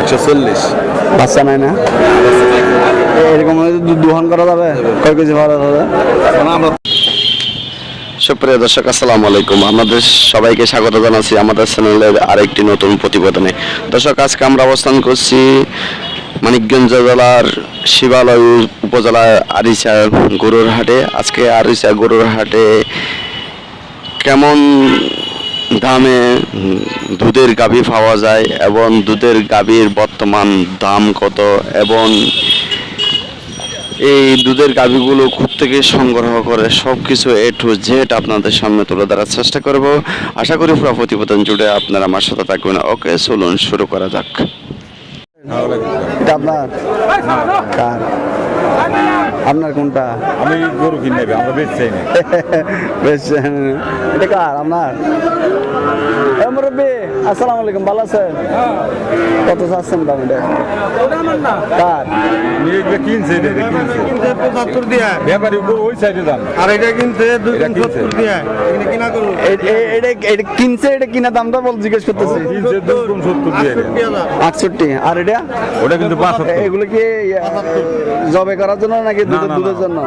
একশো চল্লিশ। বাচ্চা নাই না? এরকম দোহন করা যাবে? কয় কেজি ভাড়া যাবে আমরা সুপ্রিয় দর্শক আসসালামু আলাইকুম। আমাদের সবাইকে স্বাগত জানাচ্ছি আমাদের চ্যানেলের আরেকটি নতুন প্রতিবেদনে। দর্শক আজকে আমরা অবস্থান করছি মানিকগঞ্জ জেলার শিবালয় উপজেলার আরিচা গরুর হাটে আজকে আরিচা গরুর হাটে কেমন দামে দুধের গাভী পাওয়া যায় এবং দুধের গাভীর বর্তমান দাম কত এবং এই দুধের গাভীগুলো খুব থেকে সংগ্রহ করে সব কিছু এ টু জেড আপনাদের সামনে তুলে ধরার চেষ্টা করব। আশা করি পুরো প্রতিবেদন জুড়ে আপনারা আমার সাথে থাকবেন। ওকে, চলুন শুরু করা যাক। আপনার? আপনার কোনটা? আমি গরু কিনে নেবে আমরা বেচ চাই না। বেশ এটা কার আপনার? মুরব্বী আসসালামু আলাইকুম ভালো আছেন? কত চাচ্ছেন দাম এটা কার কিনছে এটা এটা কিনছে। পঁচাত্তর দিয়ে ব্যাপারী ওই সাইডে দাম। আর এটা কিনছে। সত্তর দিয়ে এটা কিনা কিনছে এটা কিনা দামটা বল জিজ্ঞেস করতেছি। আটষট্টি আর এটা? ওটা কিন্তু এগুলো কি জবে করার জন্য নাকি দুধের জন্য?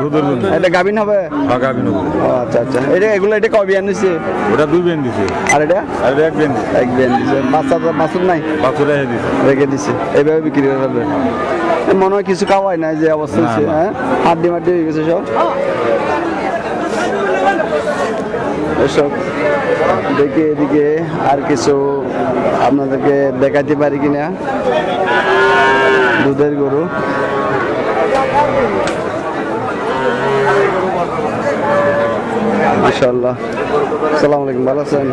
এটা গাভিন হবে? ফাঁকা বিনো ও আচ্ছা আচ্ছা। এটা এগুলো এটা কবে আনিছে? ওটা দুই বেন দিছে। আর এটা? আর এক বেন দিছে। এক বেন দিছে। বাচ্চা বাছুর নাই? বাছুর রেখে দিছে। রেখে দিছে। এইভাবে বিক্রি করে ফেলবে মনে হয় কিছু খাওয়াই নাই যে অবস্থা হচ্ছে হ্যাঁ? হাড্ডি মাড্ডি হয়ে গেছে সব? এসব দেখে এদিকে আর কিছু আপনাদেরকে দেখাতে পারি কিনা? দুধের গরু। মাশাআল্লাহ আসসালামু আলাইকুম ভালো আছেন?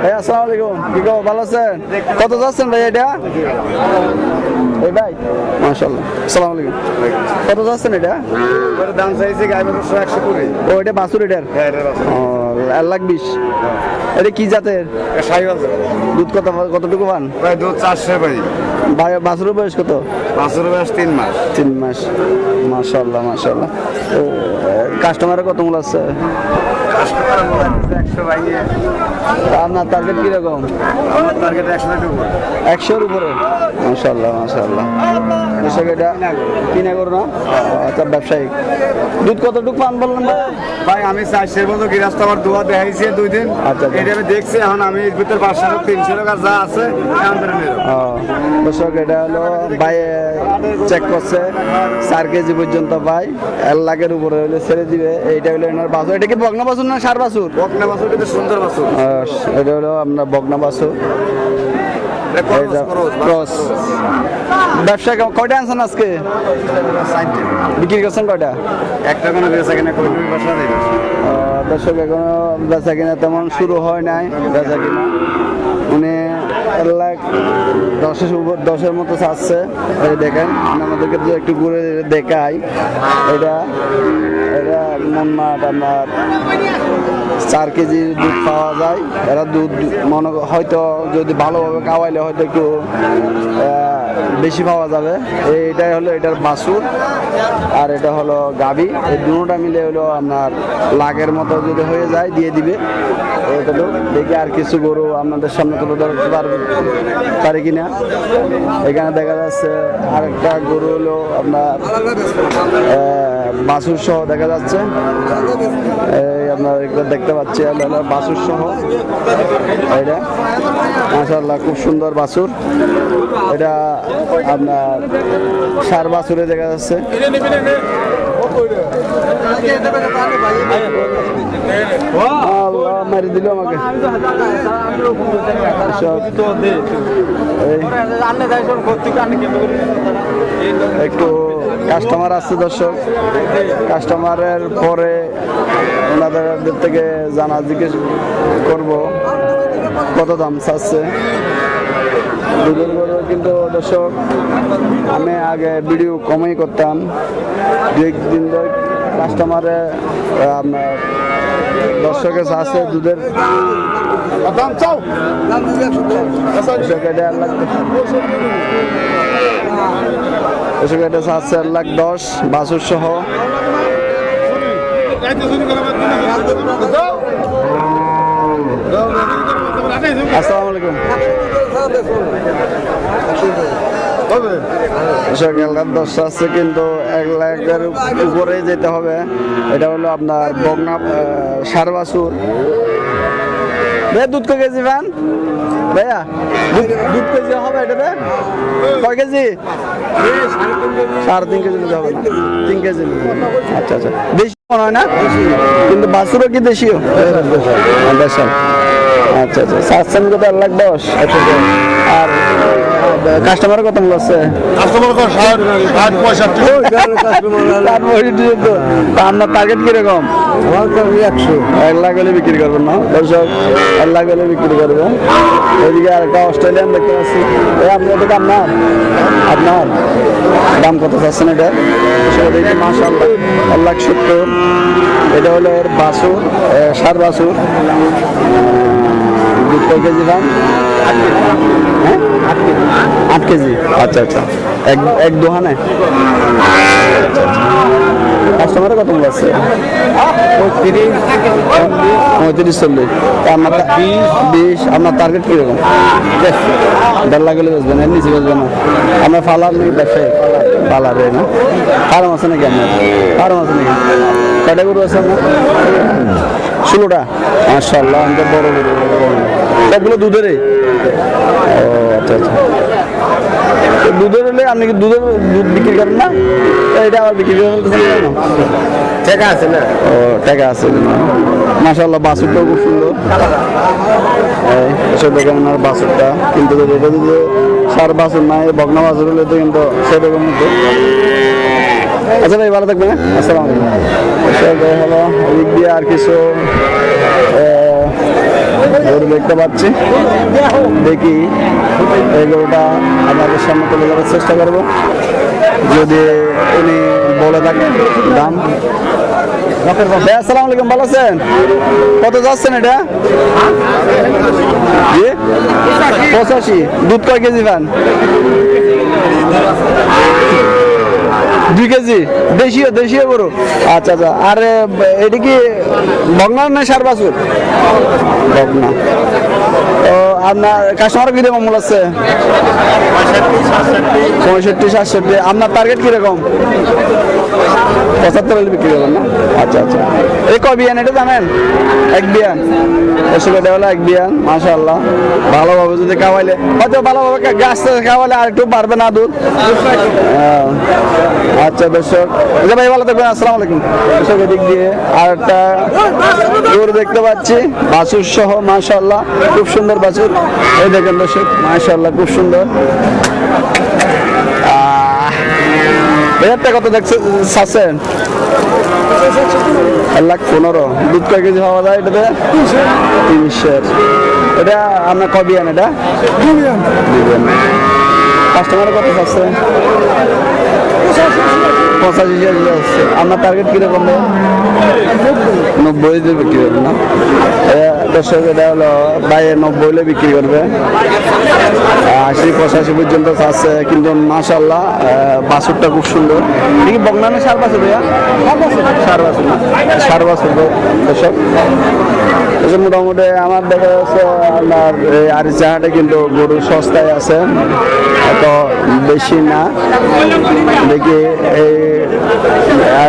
ভাই আসসালামু আলাইকুম। কি খবর ভালো আছেন? কত যাচ্ছেন ভাই এটা? এই ভাই মাশাআল্লাহ। আসসালামু আলাইকুম। কত যাচ্ছেন এটা? দাম চাইছে বারোশো একশো কুড়ি। ও এটা বাসুর এটার? হ্যাঁ এটা আছে ও এক লাখ বিশ। এটা কি জাতের? সাই আছে দুধ কত কতটুকু পান? প্রায় দু চারশো ভাই। বাছুরের বয়স কত? পাঁচশো বয়স তিন মাস। তিন মাস। মাশাল্লাহ মাশাল্লাহ কাস্টমারের কত মূল আছে? আপনার টার্গেট কীরকম? আমার টার্গেট একশোর উপরে। মাশাল্লাহ মাশাল্লাহ কৃষক এটা? কিনা করো না? আচ্ছা ব্যবসায়িক দুধ কতটুকু পান বললেন ভাই? আমি চারশের মতো গিরাস্ত আমার দোয়া দেখাইছি দুই দিন। আচ্ছা, আচ্ছা। এটা আমি দেখছি এখন আমি এর ভিতর পাঁচশো তিনশো টাকা যা আছে দর্শক এটা হলো ভাই চেক করছে। চার কেজি পর্যন্ত ভাই এক লাখের উপরে হলে ছেড়ে দিবে। এইটা হলো এনার বাছুর। এটা কি বগনা বাছুর না সার বাছুর? বকনা বাছুর কিন্তু সুন্দর বাছুর। এটা হলো আপনার বগনা বাছুর। ক্রস ব্যবসা কয়টা আনছেন আজকে? বিক্রি করছেন কয়টা? একটা কোনো বেচা কিনা করে তুমি বসা দেবে আহ, দর্শক এখনও বেচা কিনা তেমন শুরু হয় নাই। বেচা কিনা উনি লাখ দশের উপর দশের মতো চাচ্ছে। এই দেখেন আমাদেরকে যদি একটু ঘুরে দেখাই। এটা এটা মনমাট আপনার চার কেজি দুধ পাওয়া যায়। এরা দুধ মনে হয়তো যদি ভালোভাবে খাওয়াইলে হয়তো একটু বেশি পাওয়া যাবে। এইটাই হলো এটার বাছুর। আর এটা হলো গাভী। এই দুটোটা মিলে হলো আপনার লাখের মতো যদি হয়ে যায়, দিয়ে দিবে। এইগুলো দেখি আর কিছু গরু আপনাদের সামনে তুলে ধরতে পারবে পারে কিনা। এখানে দেখা যাচ্ছে আরেকটা গরু হলো আপনার বাছুর সহ দেখা যাচ্ছে। আপনার এগুলো দেখতে পাচ্ছি বাছুর সহ। এটা মাশাল্লাহ খুব সুন্দর বাছুর এটা আপনার সার বাছুরে দেখা যাচ্ছে। আমাকে। একটু কাস্টমার আসছে দর্শক। কাস্টমারের পরে ওনাদের থেকে জানা জিজ্ঞেস করব কত দাম চাচ্ছে? দুধের গরু কিন্তু দর্শক আমি আগে ভিডিও কমই করতাম। দু একদিন ধরে কাস্টমারে আপনার দর্শকের আছে দুধের দাম চাও? দর্শক এটা আছে এক লাখ দশ, বাসুর সহ। আসসালামু আলাইকুম। দশ আছে, কিন্তু এক লাখের উপরে যেতে হবে। এটা হলো আপনার বগনা সার বাছুর ভাইয়া দুধ কয় কেজি ভান? ভাইয়া দুধ কেজি হবে এটাতে? কয় কেজি? সাড়ে তিন কেজি হবে তিন কেজি আচ্ছা আচ্ছা। দেশি মনে হয় না? কিন্তু বাসুরও কি দেশীয়? দেশাল আচ্ছা আচ্ছা। সাতশো কত এক লাখ দশ? আর কাস্টমারের কত মূল্য আছে? কাস্টমার কর ষাট ষাট পঁয়ষট্টি। তার বয়সী তো। তা আপনার টার্গেট কীরকম? একশো। এক লাখ হলে বিক্রি করবেন না? দর্শক এক লাখ হলে বিক্রি করবে। ওইদিকে আরেকটা অস্ট্রেলিয়ান দেখতে পাচ্ছি। এই আপনি এটা দাম না? আপনার দাম কত চাচ্ছেন এটা? এক লাখ সত্তর। এটা হলো এর বাসুর সার বাসুর দুধ কয় কেজি দাম? হ্যাঁ? আট কেজি। আচ্ছা আচ্ছা। এক এক দোহানে? কাস্টমারের কত মূল্য আছে পঁয়ত্রিশ, চল্লিশ। আপনার বিশ আপনার টার্গেট কীরকম? দেড় লাখ হলে বেচবেন, এর নিচে বেচবেন না। আপনার ফালার নাকি ব্যবসায়ী। ফালার না। ফার্ম আছে নাকি আপনার? ফার্ম আছে নাকি? কয়টা গরু আছে আপনার? ষোলোটা? মার্শাল্লাহ আমাদের বড় গরু। সবগুলো দুধেরই? ও। আচ্ছা আচ্ছা। দুধের হলে আপনি কি দুধের দুধ বিক্রি করেন না? এটা আবার বিক্রি করে ফেলতেছেন কেন? টাকা আছে না? ও টাকা আছে। মাসাল্লাহ বাসুরটাও খুব সুন্দর। এই, এসব দেখেন ওনার বাসুরটা কিন্তু যদি এটা যদি সার বাসুর নাই বগনা বাসুর হলে তো কিন্তু সেরকম হতো আচ্ছা ভাই ভালো থাকবেন হ্যাঁ? আসসালামু আলাইকুম। হলো এদিক দিয়ে আর কিছু গরু দেখতে পাচ্ছি। দেখি এই গরুটা আপনাদের সামনে তুলে ধরার চেষ্টা করব। যদি উনি বলে থাকেন, দাম। ভাই, আসসালামু আলাইকুম, ভালো আছেন? কত যাচ্ছেন এটা? পঁচাশি। দুধ কয় কেজি পান দুই কেজি? দেশীয় দেশীয় গরু? আচ্ছা আচ্ছা। আর এটি কি বগনার না সার বাছুর? বগনা আপনার কাস্টমার কীরকম মূল আছে? পঁয়ষট্টি, সাতষট্টি। আপনার টার্গেট কীরকম পঁচাত্তর হলে বিক্রি করবেন না? আচ্ছা আচ্ছা। এই ক বিয়ান এটা জানেন? এক বিয়ান। এটা হলো এক বিয়ান, মাশাআল্লাহ। ভালোভাবে যদি খাওয়াইলে, হয়তো ভালোভাবে গাছ খাওয়ালে আর একটু পারবে না দুধ। আচ্ছা দর্শক। ভাই, ভালো থাকবেন, আসসালামু আলাইকুম। দর্শক, এদিক দিয়ে আর একটা গরু দেখতে পাচ্ছি, বাছুর সহ, মাশাআল্লাহ। খুব সুন্দর বাছুর। এই দেখেন দর্শক, মাশাআল্লাহ, খুব সুন্দর। আহ, কত দেখছেন চাচ্ছেন এক লাখ পনেরো। দুধ কয় কেজি পাওয়া যায় এটাতে? তিরিশের। এটা আপনার কবি আন এটা? কাস্টমার কত চাচ্ছে পঁচাশি আপনার টার্গেট কীরকম নব্বই। বিক্রি করবে না? দর্শক, এটা হলো বাইরে নব্বই হলে বিক্রি করবে। আশি পঁচাশি পর্যন্ত আছে, কিন্তু মাশাল্লাহ বাছুরটা খুব সুন্দর। এটা কি বগনানে সার বাছুর ভাইয়া? সার বাছুর সার বাছুর দর্শক। মোটামুটি আমার দেখা যাচ্ছে আপনার এই আরিচা হাটে কিন্তু গরু সস্তায় আছে, এত বেশি না। দেখি এই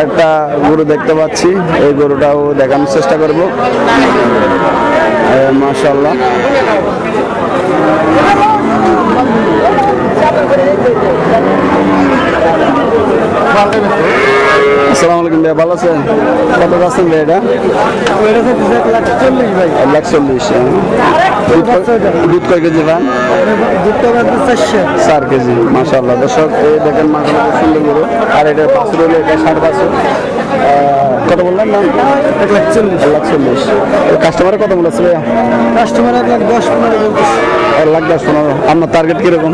একটা গরু দেখতে পাচ্ছি, এই গরুটাও দেখানোর চেষ্টা করব। মাশাল্লাহ আসসালামু আলাইকুম ভাই ভালো আছেন? কত আছেন ভাই এটা? এক লাখ চল্লিশ হ্যাঁ। দুধ কয়- কেজি পান চার কেজি মাশাল্লাহ দর্শক এই দেখেন মাশাল্লাহ সুন্দর গরু। আর এটা বাছুর হলো এটা ষাট বাছুর। কত বললেন না এক লাখ চল্লিশ। এক লাখ চল্লিশ। কাস্টমারের কত আছে ভাইয়া? কাস্টমার এক লাখ দশ পনেরো এক লাখ দশ পনেরো। আপনার টার্গেট কীরকম?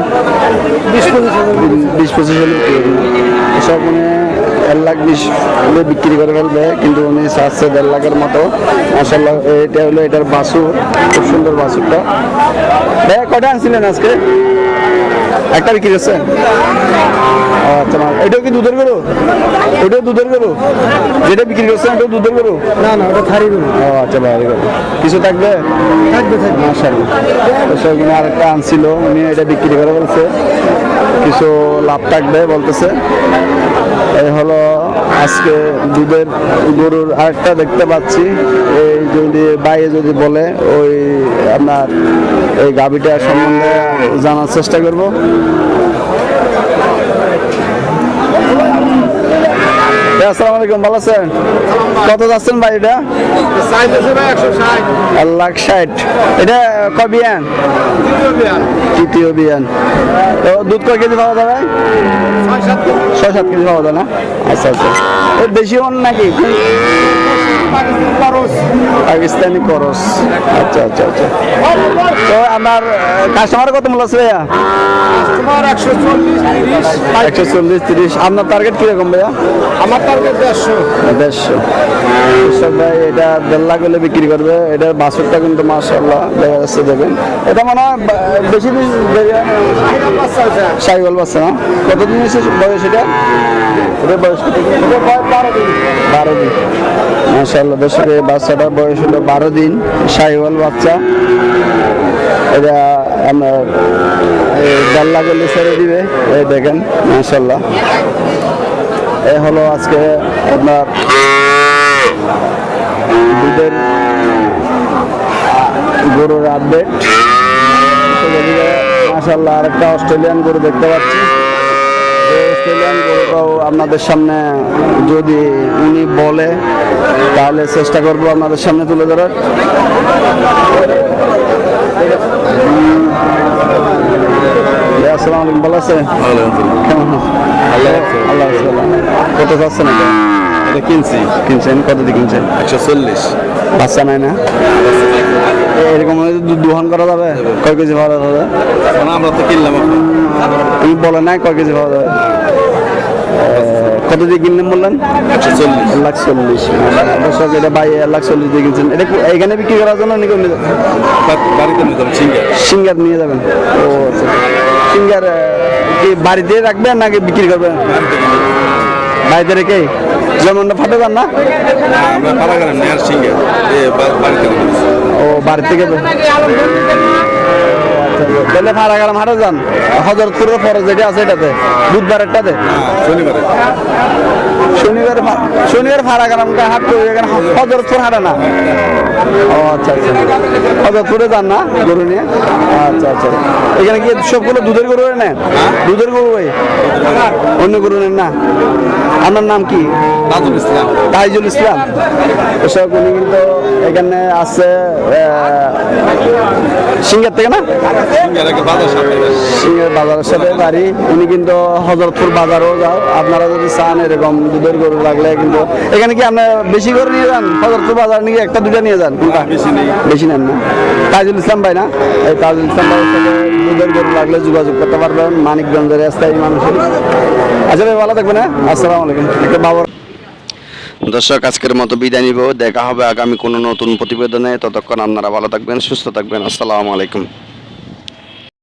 বিশ পঁচিশ বিশ পঁচিশ হলে বিক্রি মানে এক লাখ বিশ হলে বিক্রি করে ফেলবে কিন্তু উনি চাচ্ছে দেড় লাখের মতো। মাসাল্লাহ এটা হলো এটার বাসু খুব সুন্দর বাসুরটা ভাইয়া কটা আনছিলেন আজকে? একটা বিক্রি করছে আচ্ছা এটাও কি দুধের গরু? ওটাও দুধের গরু? যেটা বিক্রি করছেন ওটাও দুধের গরু? না না ওটা থারি গরু। ও আচ্ছা গরু। কিছু থাকবে? থাকবে থাকবে। মাশাআল্লাহ। তো সেখানে আরেকটা আনছিল উনি এটা বিক্রি করে বলছে। কিছু লাভ থাকবে বলতেছে। এই হলো আজকে দুধের গরুর আরেকটা দেখতে পাচ্ছি। এই যদি বাইরে যদি বলে, ওই আপনার এই গাভীটা সম্বন্ধে জানার চেষ্টা করব। আসসালামু আলাইকুম ভালো আছেন? কত যাচ্ছেন ভাই এটা? লাখ ষাট। এটা কবিয়ান তৃতীয় বিয়ান। তো দুধ কয় কেজি পাওয়া যাবে ছয় সাত কেজি। পাওয়া যায় না? আচ্ছা আচ্ছা। বেশি হন নাকি? পাকিস্তানি করস আচ্ছা আচ্ছা আচ্ছা। তো আমার কাস্টমার কত মূল্য আছে ভাইয়া? একশো চল্লিশ তিরিশ। আপনার টার্গেট কীরকম ভাইয়া? আমার টার্গেট দেড়শো। দেড়শো। ভাই এটা দেড় লাখ হলে বিক্রি করবে। এটা বাছরটা কিন্তু মাসাল্লাহ দেখা যাচ্ছে দেবেন এটা মনে হয় বা- বেশি সাইকেল বাচ্চা না? কতদিন বয়স এটা? এটা বয়স? বারো দিন। মাসাল্লাহ দর্শক এই বাচ্চাটার বয়স হলো বারো দিন সাইকেল বাচ্চা। এটা আমার এই দেড় ছেড়ে দিবে এই দেখেন মাসাল্লাহ এ হলো আজকে আপনার দুধের গরুর আপডেট মাসাল্লাহ আরেকটা অস্ট্রেলিয়ান গরু দেখতে পাচ্ছি। অস্ট্রেলিয়ান গরুটাও আপনাদের সামনে যদি উনি বলে তাহলে চেষ্টা করব আপনাদের সামনে তুলে ধরার। আসসালামু আলাইকুম ভালো আছে কেমন আল্লাহ আল্লাহ কত চাচ্ছেন এটা এটা কিনছি। কিনছেন? কত দিয়ে কিনছেন? একশো চল্লিশ। বাচ্চা নাই না? এরকম দুহান করা যাবে। কয় কেজি পাওয়া যাবে আমরা তো কিনলাম তুমি বলে নাই কয় কেজি পাওয়া যাবে কত দিয়ে কিনলেন বললেন? এক লাখ চল্লিশ। দর্শক এটা বাই এক লাখ চল্লিশ দিয়ে কিনছেন। এটা কি এইখানে বিক্রি করার জন্য নাকি বাড়িতে নিতাম সিঙ্গার। সিঙ্গার নিয়ে যাবেন? ও আচ্ছা। সিঙ্গার কি বাড়িতে রাখবেন নাকি বিক্রি করবেন? বাড়িতে রেখে? যেমনটা ফাটে যান না? বাড়িতে ও বাড়ি থেকে তাহলে ফারাগারাম হাটে যান। হজরতপুরের পরে যেটা আছে এটাতে বুধবারেরটাতে শনিবারে। শনিবার ফা- শনিবার ফারাগারাম হাট এখানে হজরতপুর হাটে না। ও আচ্ছা আচ্ছা। হজরতপুরে যান না গরু নিয়ে? আচ্ছা আচ্ছা। এখানে কি সবগুলো দুধের গরু নেন দুধের গরু অন্য গরু নেন না? আপনার নাম কি? তাজুল ইসলাম। তাইজুল ইসলাম। এসব উনি কিন্তু এখানে আছে সিঙ্গার থেকে না? সিঙ্গার বাজারের সাথে বাড়ি। উনি কিন্তু হজরতপুর বাজারও যাও। আপনারা যদি চান এরকম দুধের গরু লাগলে কিন্তু এখানে কি আপনার বেশি করে নিয়ে যান? হজরতপুর বাজার নাকি একটা দুটা নিয়ে যান? বেশি। নেন না। তাজুল ইসলাম ভাই না? এই তাজুল ইসলাম ভাই দুধের গরু লাগলে যোগাযোগ করতে পারবেন। মানিকগঞ্জের স্থায়ী মানুষের। আচ্ছা ভাই ভালো থাকবেন হ্যাঁ? আসসালামু আলাইকুম। একটা বাবার দর্শক, আজকের মতো বিদায় নিব। দেখা হবে আগামী কোনো নতুন প্রতিবেদনে। ততক্ষণ আপনারা ভালো থাকবেন, সুস্থ থাকবেন। আসসালামু আলাইকুম।